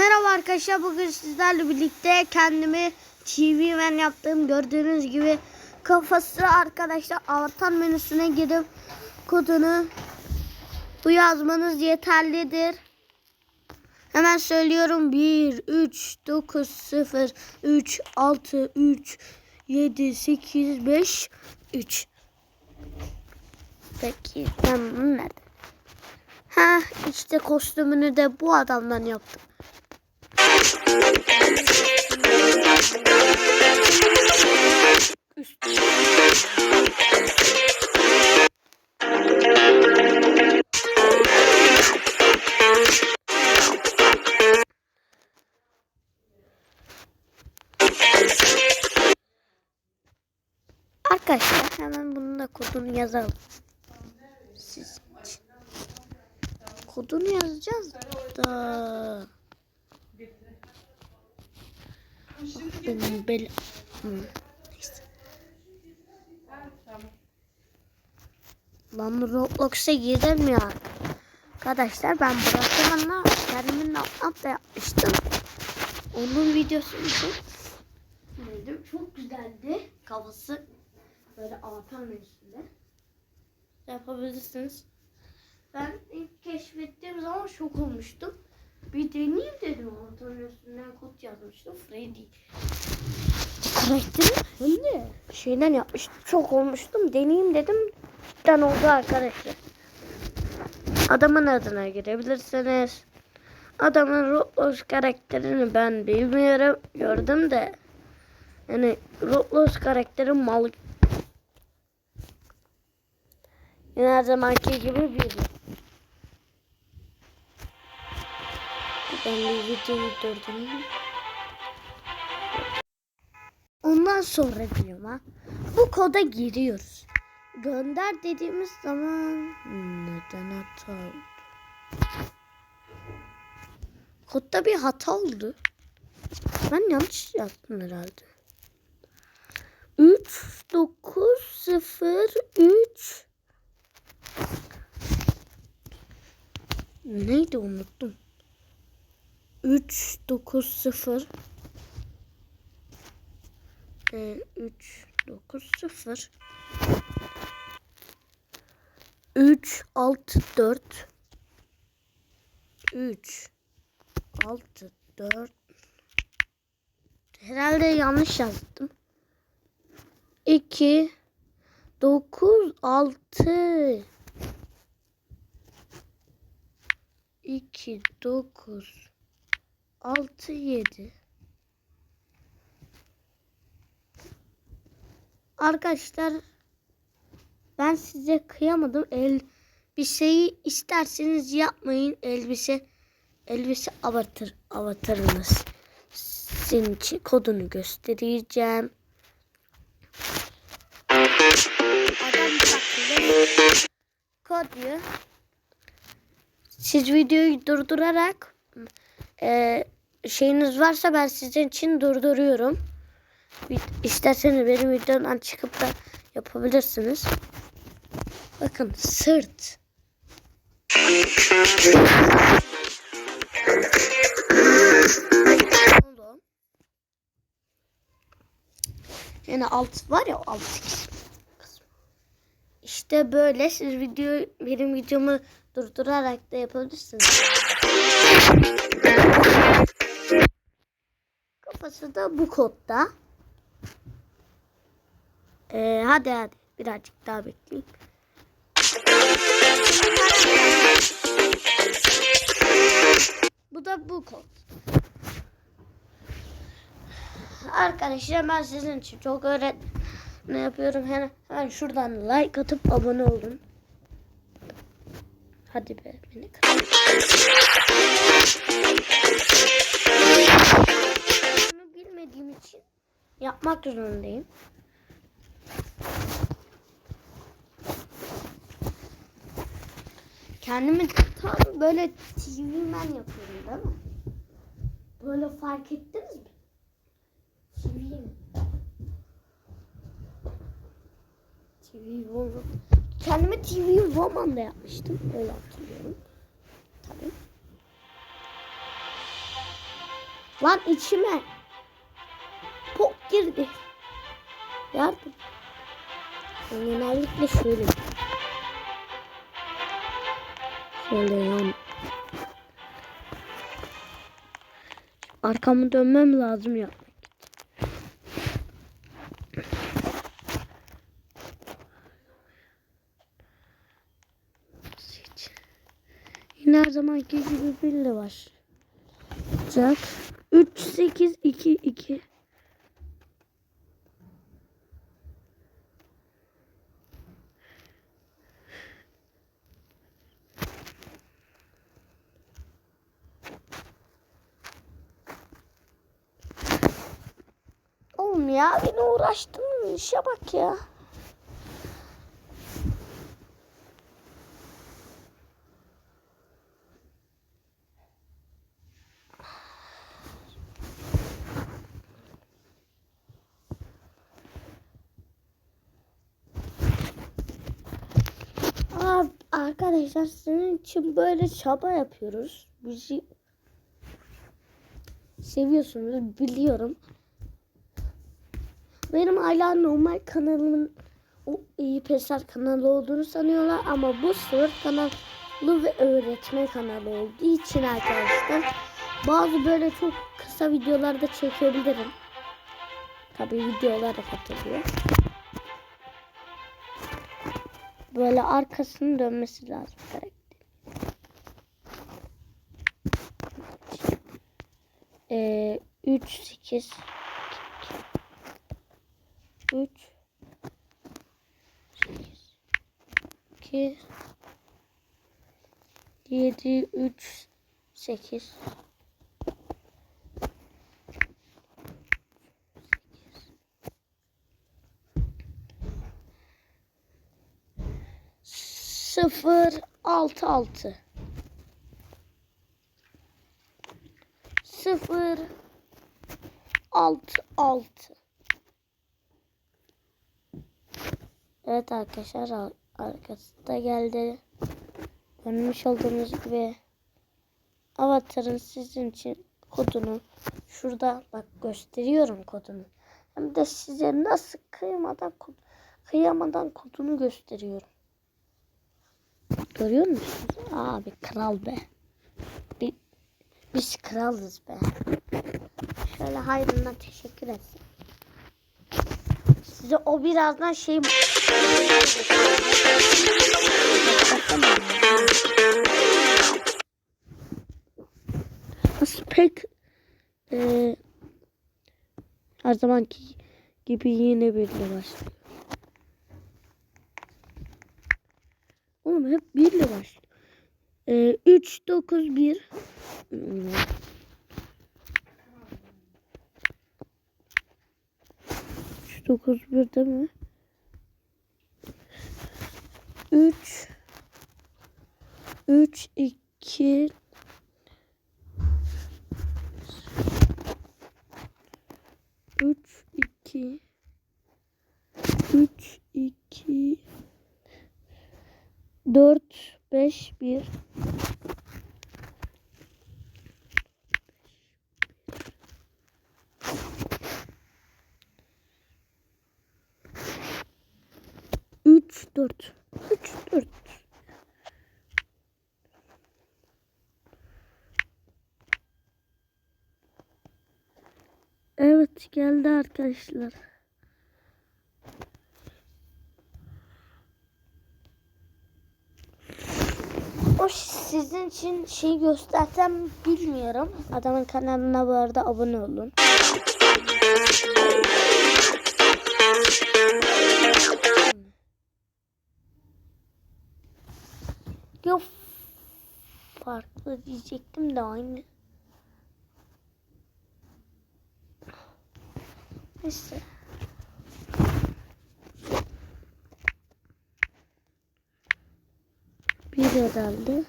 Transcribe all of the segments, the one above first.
Merhaba arkadaşlar bugün sizlerle birlikte kendimi TV men yaptığım gördüğünüz gibi kafası arkadaşlar avatar menüsüne girip kodunu bu yazmanız yeterlidir. Hemen söylüyorum 1 3 9 0 3 6 3 7 8 5 3 Peki ben bunu nerede? Ha işte kostümünü de bu adamdan yaptım. Yazalım. Siz. Kodunu yazacağız da. Benim bel... Lan Roblox'a girdim ya. Arkadaşlar ben bıraktım ama kendimin atlat da yapmıştım. Onun videosunu dedim. Çok güzeldi. Kafası böyle avatar menüsünde. Yapabilirsiniz. Ben ilk keşfettiğim zaman şok olmuştum. Bir deneyeyim dedim avatarın üstünden kod yazmıştım. Freddy. Karakteri hem de şeyden yapmıştım. Çok olmuştum. Deneyeyim dedim. Cidden oldu arkadaşlar. Adamın adına girebilirsiniz. Adamın Roblox karakterini ben bilmiyorum. Gördüm de. Yani Roblox karakteri mal. Yine her zamanki gibi bir. Ben bir videoyu durdurayım. Ondan sonra diyorum ha. Bu koda giriyoruz. Gönder dediğimiz zaman neden hata oldu? Kodda bir hata oldu. Ben yanlış yaptım herhalde. 3 9 0 3 Neydi unuttum. 3 9 0 e, 3 9 0 3 6 4 3 6 4 Herhalde yanlış yazdım. 2 9 6 2 9 6 7 Arkadaşlar ben size kıyamadım. Elbiseyi isterseniz yapmayın. Elbise elbise avatar avatarınız. Sizin için kodunu göstereceğim. Adam bakıyor. Kod diyor. Siz videoyu durdurarak e, şeyiniz varsa ben sizin için durduruyorum. İsterseniz benim videomdan çıkıp da yapabilirsiniz. Bakın sırt. Yani alt var ya alt. İşte böyle siz video benim videomu durdurarak da yapabilirsiniz. Kafası da bu kodda. Ee, hadi hadi birazcık daha bekleyeyim. Bu da bu kod. Arkadaşlar ben sizin için çok öğret ne yapıyorum hemen, hemen şuradan like atıp abone olun. Hadi be beni kır. Bunu bilmediğim için yapmak zorundayım. Kendimi tam böyle TV man yapıyorum değil mi? Böyle fark ettiniz mi? TV mi? TV. Kendime TV Woman da yapmıştım. Öyle hatırlıyorum. Tabii. Lan içime. Pok girdi. Yardım. Ben genellikle şöyle. Şöyle yan. Arkamı dönmem lazım ya. Yine her zamanki gibi birle var. Olacak. 3 8 2 2 Oğlum ya beni uğraştın işe bak ya. Aa, arkadaşlar senin için böyle çaba yapıyoruz. Bizi seviyorsunuz biliyorum. Benim hala normal kanalımın o iyi pesar kanalı olduğunu sanıyorlar ama bu sır kanalı ve öğretme kanalı olduğu için arkadaşlar bazı böyle çok kısa videolarda çekebilirim. Tabii videolar da katılıyor. Böyle arkasının dönmesi lazım karakter. Ee, 3 8 3 8 2 7 3 8 sıfır altı altı sıfır altı altı Evet arkadaşlar ar- arkası da geldi. Görmüş olduğunuz gibi avatarın sizin için kodunu şurada bak gösteriyorum kodunu. Hem de size nasıl kıyamadan kod, kıyamadan kodunu gösteriyorum. Görüyor musunuz? Abi kral be. Bi- Biz kralız be. Şöyle hayrından teşekkür etsin. Size o birazdan şey... Nasıl pek e, her zamanki gibi yine bir başlıyor. Hep birle başlıyor. E, 3 9 1 3 9 1 değil mi? 3 3 2 3 2 3 2 4 5 1 3 4 3 4 Evet geldi arkadaşlar. O sizin için şey göstersem bilmiyorum. Adamın kanalına bu arada abone olun. Yok farklı diyecektim de aynı. Neyse. Bir herhalde.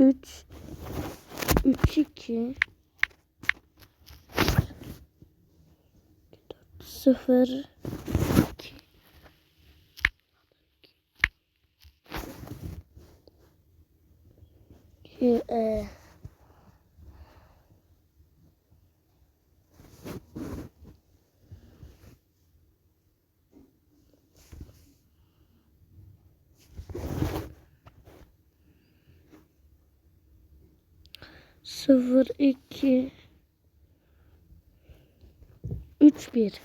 Evet. 3 3 2 0 2 2 e, 0 2 3 1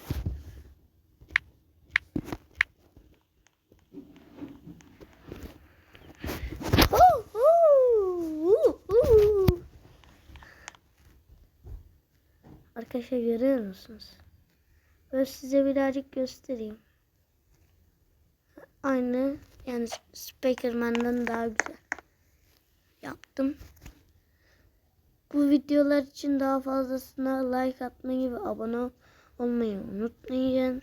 Arkadaşlar görüyor musunuz? Böyle size birazcık göstereyim. Aynı yani Spikerman'dan daha güzel yaptım. Bu videolar için daha fazlasına like atmayı ve abone olmayı unutmayın.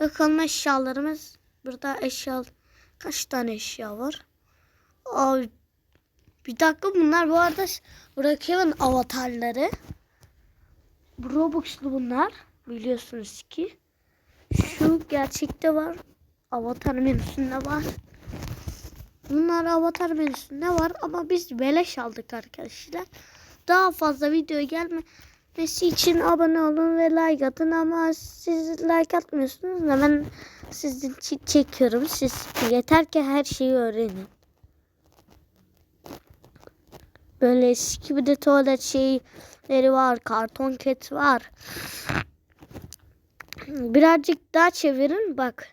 Bakalım eşyalarımız. Burada eşya kaç tane eşya var? Abi bir dakika bunlar bu arada Brookhaven avatarları. Bu Robux'lu bunlar biliyorsunuz ki. Şu gerçekte var. Avatar menüsünde var. Bunlar avatar menüsünde var ama biz beleş aldık arkadaşlar. Daha fazla video gelmesi için abone olun ve like atın ama siz like atmıyorsunuz da ben için çekiyorum. Siz yeter ki her şeyi öğrenin. Böyle eski bir de tuvalet şeyleri var. Karton ket var. Birazcık daha çevirin bak.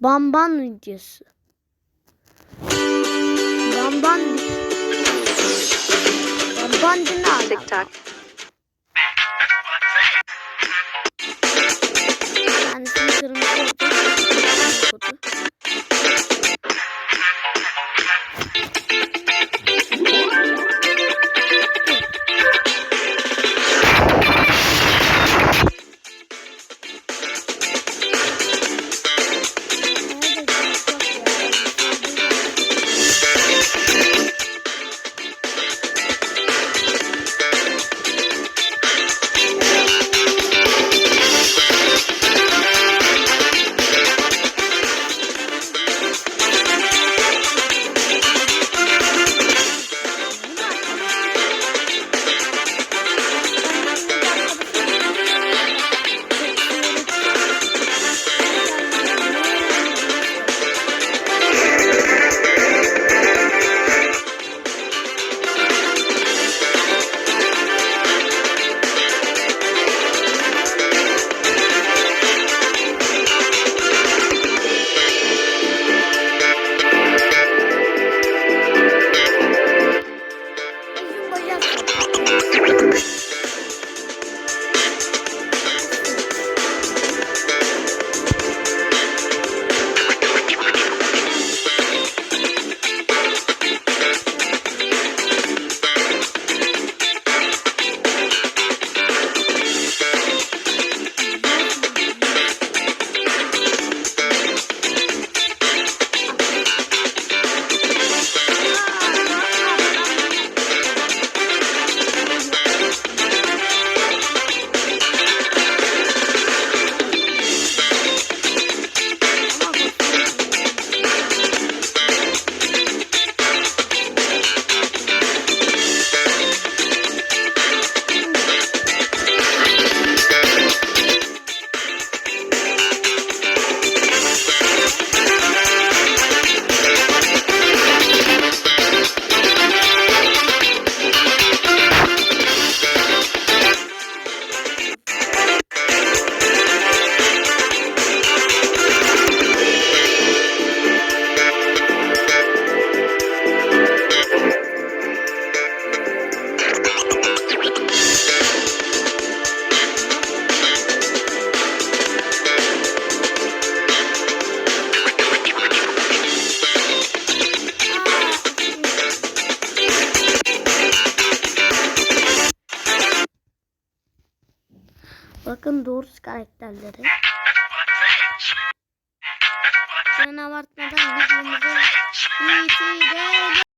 Bamban videosu. One. TikTok.